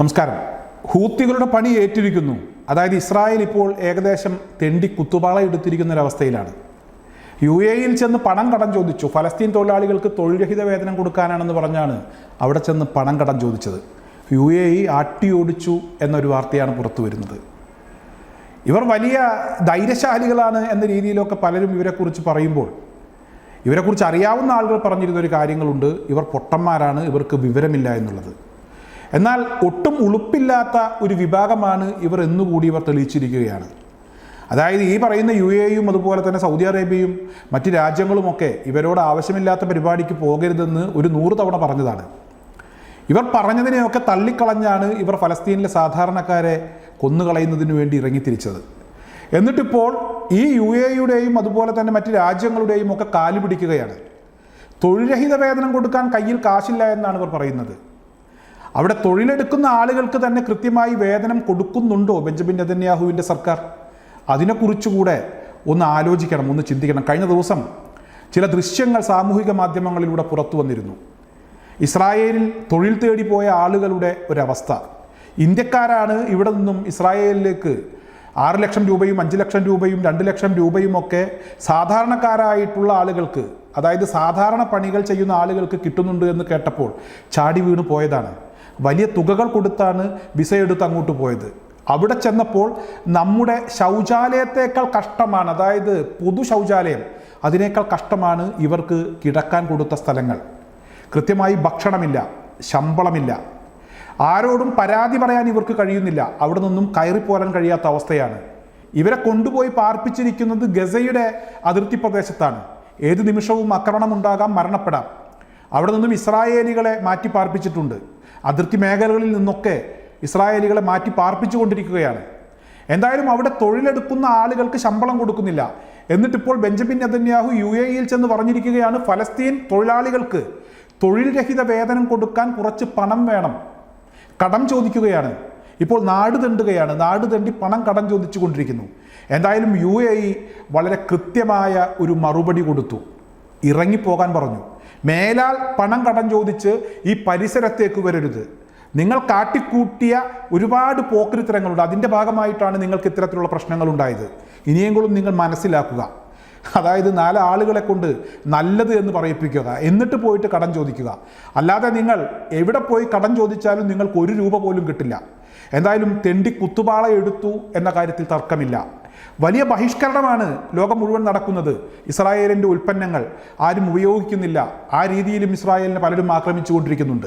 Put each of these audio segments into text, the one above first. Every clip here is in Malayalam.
നമസ്കാരം. ഹൂത്തികളുടെ പണി ഏറ്റിരിക്കുന്നു അതായത് ഇസ്രായേൽ ഇപ്പോൾ ഏകദേശം തെണ്ടി കുത്തുപാള എടുത്തിരിക്കുന്ന ഒരവസ്ഥയിലാണ് യു എയിൽ ചെന്ന് പണം കടം ചോദിച്ചു. ഫലസ്തീൻ തൊഴിലാളികൾക്ക് തൊഴിൽരഹിത വേതനം കൊടുക്കാനാണെന്ന് പറഞ്ഞാണ് അവിടെ ചെന്ന് പണം കടം ചോദിച്ചത്. യു എ ഇ ആട്ടിയോടിച്ചു എന്നൊരു വാർത്തയാണ് പുറത്തു വരുന്നത്. ഇവർ വലിയ ധൈര്യശാലികളാണ് എന്ന രീതിയിലൊക്കെ പലരും ഇവരെക്കുറിച്ച് പറയുമ്പോൾ ഇവരെക്കുറിച്ച് അറിയാവുന്ന ആളുകൾ പറഞ്ഞിരുന്ന ഒരു കാര്യങ്ങളുണ്ട്. ഇവർ പൊട്ടന്മാരാണ്. ഇവർക്ക് വിവരമില്ല എന്നുള്ളത്. എന്നാൽ ഒട്ടും ഉളുപ്പില്ലാത്ത ഒരു വിഭാഗമാണ് ഇവർ എന്നുകൂടി ഇവർ തെളിയിച്ചിരിക്കുകയാണ്. അതായത് ഈ പറയുന്ന യു എയും അതുപോലെ തന്നെ സൗദി അറേബ്യയും മറ്റ് രാജ്യങ്ങളുമൊക്കെ ഇവരോട് ആവശ്യമില്ലാത്ത പരിപാടിക്ക് പോകരുതെന്ന് ഒരു നൂറ് തവണ പറഞ്ഞതാണ്. ഇവർ പറഞ്ഞതിനെയൊക്കെ തള്ളിക്കളഞ്ഞാണ് ഇവർ ഫലസ്തീനിലെ സാധാരണക്കാരെ കൊന്നുകളയുന്നതിന് വേണ്ടി ഇറങ്ങിത്തിരിച്ചത്. എന്നിട്ടിപ്പോൾ ഈ യു എയുടെയും അതുപോലെ തന്നെ മറ്റ് രാജ്യങ്ങളുടെയും ഒക്കെ കാലുപിടിക്കുകയാണ് തൊഴിൽരഹിത വേതനം കൊടുക്കാൻ കയ്യിൽ കാശില്ല എന്നാണ് ഇവർ പറയുന്നത്. അവിടെ തൊഴിലെടുക്കുന്ന ആളുകൾക്ക് തന്നെ കൃത്യമായി വേതനം കൊടുക്കുന്നുണ്ടോ ബെഞ്ചമിൻ നെതന്യാഹുവിന്റെ സർക്കാർ? അതിനെക്കുറിച്ചുകൂടെ ഒന്ന് ആലോചിക്കണം ഒന്ന് ചിന്തിക്കണം. കഴിഞ്ഞ ദിവസം ചില ദൃശ്യങ്ങൾ സാമൂഹിക മാധ്യമങ്ങളിലൂടെ പുറത്തു വന്നിരുന്നു. ഇസ്രായേലിൽ തൊഴിൽ തേടി പോയ ആളുകളുടെ ഒരവസ്ഥ. ഇന്ത്യക്കാരാണ് ഇവിടെ നിന്നും ഇസ്രായേലിലേക്ക് ആറ് ലക്ഷം രൂപയും അഞ്ച് ലക്ഷം രൂപയും രണ്ട് ലക്ഷം രൂപയും ഒക്കെ സാധാരണക്കാരായിട്ടുള്ള ആളുകൾക്ക് അതായത് സാധാരണ പണികൾ ചെയ്യുന്ന ആളുകൾക്ക് കിട്ടുന്നുണ്ട് എന്ന് കേട്ടപ്പോൾ ചാടി വീണ് പോയതാണ്. വലിയ തുകകൾ കൊടുത്താണ് വിസ എടുത്ത് അങ്ങോട്ട് പോയത്. അവിടെ ചെന്നപ്പോൾ നമ്മുടെ ശൗചാലയത്തേക്കാൾ കഷ്ടമാണ് അതായത് പൊതു ശൗചാലയം. അതിനേക്കാൾ കഷ്ടമാണ് ഇവർക്ക് കിടക്കാൻ കൊടുത്ത സ്ഥലങ്ങൾ. കൃത്യമായി ഭക്ഷണമില്ല ശമ്പളമില്ല. ആരോടും പരാതി പറയാൻ ഇവർക്ക് കഴിയുന്നില്ല. അവിടെ നിന്നും കയറിപ്പോരാൻ കഴിയാത്ത അവസ്ഥയാണ്. ഇവരെ കൊണ്ടുപോയി പാർപ്പിച്ചിരിക്കുന്നത് ഗസയുടെ അതിർത്തി പ്രദേശത്താണ്. ഏത് നിമിഷവും ആക്രമണമുണ്ടാകാം മരണപ്പെടാം. അവിടെ നിന്നും ഇസ്രായേലികളെ മാറ്റി പാർപ്പിച്ചിട്ടുണ്ട്. അതിർത്തി മേഖലകളിൽ നിന്നൊക്കെ ഇസ്രായേലികളെ മാറ്റി പാർപ്പിച്ചുകൊണ്ടിരിക്കുകയാണ്. എന്തായാലും അവിടെ തൊഴിലെടുക്കുന്ന ആളുകൾക്ക് ശമ്പളം കൊടുക്കുന്നില്ല. എന്നിട്ടിപ്പോൾ ബെഞ്ചമിൻ നെതന്യാഹു യു എ ഇയിൽ ചെന്ന് പറഞ്ഞിരിക്കുകയാണ് ഫലസ്തീൻ തൊഴിലാളികൾക്ക് തൊഴിൽ രഹിത വേതനം കൊടുക്കാൻ കുറച്ച് പണം വേണം. കടം ചോദിക്കുകയാണ്. ഇപ്പോൾ നാട് തെണ്ടുകയാണ്. നാട് തെണ്ടി പണം കടം ചോദിച്ചു കൊണ്ടിരിക്കുന്നു എന്തായാലും യു എ ഇ വളരെ കൃത്യമായ ഒരു മറുപടി കൊടുത്തു. ഇറങ്ങിപ്പോകാൻ പറഞ്ഞു. മേലാൽ പണം കടം ചോദിച്ച് ഈ പരിസരത്തേക്ക് വരരുത്. നിങ്ങൾ കാട്ടിക്കൂട്ടിയ ഒരുപാട് പോക്കരിത്തരങ്ങളുണ്ട്. അതിന്റെ ഭാഗമായിട്ടാണ് നിങ്ങൾക്ക് ഇത്തരത്തിലുള്ള പ്രശ്നങ്ങൾ ഉണ്ടായത് ഇനിയെങ്കിലും നിങ്ങൾ മനസ്സിലാക്കുക. അതായത് നാല് ആളുകളെ കൊണ്ട് നല്ലത് എന്ന് പറയിപ്പിക്കുക. എന്നിട്ട് പോയിട്ട് കടം ചോദിക്കുക. അല്ലാതെ നിങ്ങൾ എവിടെ പോയി കടം ചോദിച്ചാലും നിങ്ങൾക്ക് ഒരു രൂപ പോലും കിട്ടില്ല. എന്തായാലും തെണ്ടി കുത്തുപാള എടുത്തു എന്ന കാര്യത്തിൽ തർക്കമില്ല. വലിയ ബഹിഷ്കരണമാണ് ലോകം മുഴുവൻ നടക്കുന്നത്. ഇസ്രായേലിന്റെ ഉൽപ്പന്നങ്ങൾ ആരും ഉപയോഗിക്കുന്നില്ല. ആ രീതിയിലും ഇസ്രായേലിനെ പലരും ആക്രമിച്ചുകൊണ്ടിരിക്കുന്നുണ്ട്.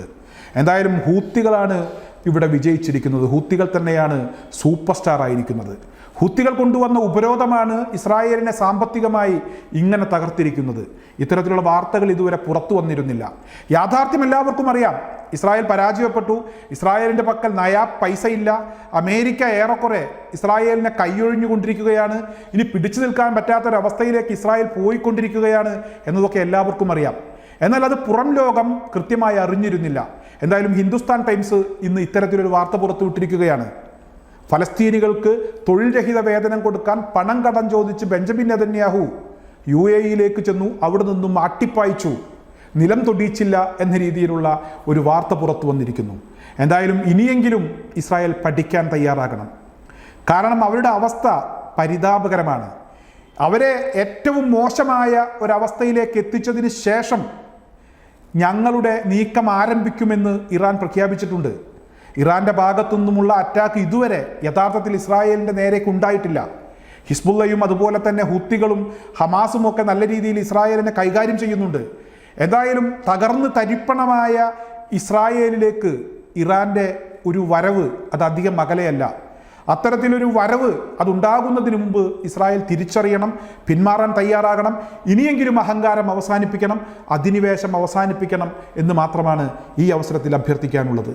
എന്തായാലും ഹൂത്തികളാണ് ഇവിടെ വിജയിച്ചിരിക്കുന്നത്. ഹൂത്തികൾ തന്നെയാണ് സൂപ്പർ സ്റ്റാർ ആയിരിക്കുന്നത് ഹുത്തികൾ കൊണ്ടുവന്ന ഉപരോധമാണ് ഇസ്രായേലിനെ സാമ്പത്തികമായി ഇങ്ങനെ തകർത്തിരിക്കുന്നത്. ഇത്തരത്തിലുള്ള വാർത്തകൾ ഇതുവരെ പുറത്തു വന്നിരുന്നില്ല. യാഥാർത്ഥ്യം എല്ലാവർക്കും അറിയാം. ഇസ്രായേൽ പരാജയപ്പെട്ടു. ഇസ്രായേലിന്റെ പക്കൽ നയാ പൈസയില്ല. അമേരിക്ക ഏറെക്കുറെ ഇസ്രായേലിനെ കൈയൊഴിഞ്ഞുകൊണ്ടിരിക്കുകയാണ് ഇനി പിടിച്ചു നിൽക്കാൻ പറ്റാത്തൊരവസ്ഥയിലേക്ക് ഇസ്രായേൽ പോയിക്കൊണ്ടിരിക്കുകയാണ് എന്നതൊക്കെ എല്ലാവർക്കും അറിയാം. എന്നാൽ അത് പുറം ലോകം കൃത്യമായി അറിഞ്ഞിരുന്നില്ല. എന്തായാലും ഹിന്ദുസ്ഥാൻ ടൈംസ് ഇന്ന് ഇത്തരത്തിലൊരു വാർത്ത പുറത്തുവിട്ടിരിക്കുകയാണ് ഫലസ്തീനികൾക്ക് തൊഴിൽ രഹിത വേതനം കൊടുക്കാൻ പണം കടം ചോദിച്ച് ബെഞ്ചമിൻ നെതന്യാഹു യു എ ഇയിലേക്ക് ചെന്നു അവിടെ നിന്നും അട്ടിപ്പായിച്ചു. നിലം തൊടിയിച്ചില്ല എന്ന രീതിയിലുള്ള ഒരു വാർത്ത പുറത്തു വന്നിരിക്കുന്നു. എന്തായാലും ഇനിയെങ്കിലും ഇസ്രായേൽ പഠിക്കാൻ തയ്യാറാകണം. കാരണം അവരുടെ അവസ്ഥ പരിതാപകരമാണ്. അവരെ ഏറ്റവും മോശമായ ഒരവസ്ഥയിലേക്ക് എത്തിച്ചതിന് ശേഷം ഞങ്ങളുടെ നീക്കം ആരംഭിക്കുമെന്ന് ഇറാൻ പ്രഖ്യാപിച്ചിട്ടുണ്ട്. ഇറാന്റെ ഭാഗത്തു നിന്നുമുള്ള അറ്റാക്ക് ഇതുവരെ യഥാർത്ഥത്തിൽ ഇസ്രായേലിന്റെ നേരേക്ക് ഉണ്ടായിട്ടില്ല. ഹിസ്ബുള്ളയും അതുപോലെ തന്നെ ഹുത്തികളും ഹമാസും ഒക്കെ നല്ല രീതിയിൽ ഇസ്രായേലിനെ കൈകാര്യം ചെയ്യുന്നുണ്ട്. എന്തായാലും തകർന്ന് തരിപ്പണമായ ഇസ്രായേലിലേക്ക് ഇറാന്റെ ഒരു വരവ് അത് അധികം അത്തരത്തിലൊരു വരവ് അതുണ്ടാകുന്നതിന് മുമ്പ് ഇസ്രായേൽ തിരിച്ചറിയണം പിന്മാറാൻ തയ്യാറാകണം ഇനിയെങ്കിലും അഹങ്കാരം അവസാനിപ്പിക്കണം അധിനിവേശം അവസാനിപ്പിക്കണം എന്ന് മാത്രമാണ് ഈ അവസരത്തിൽ അഭ്യർത്ഥിക്കാനുള്ളത്.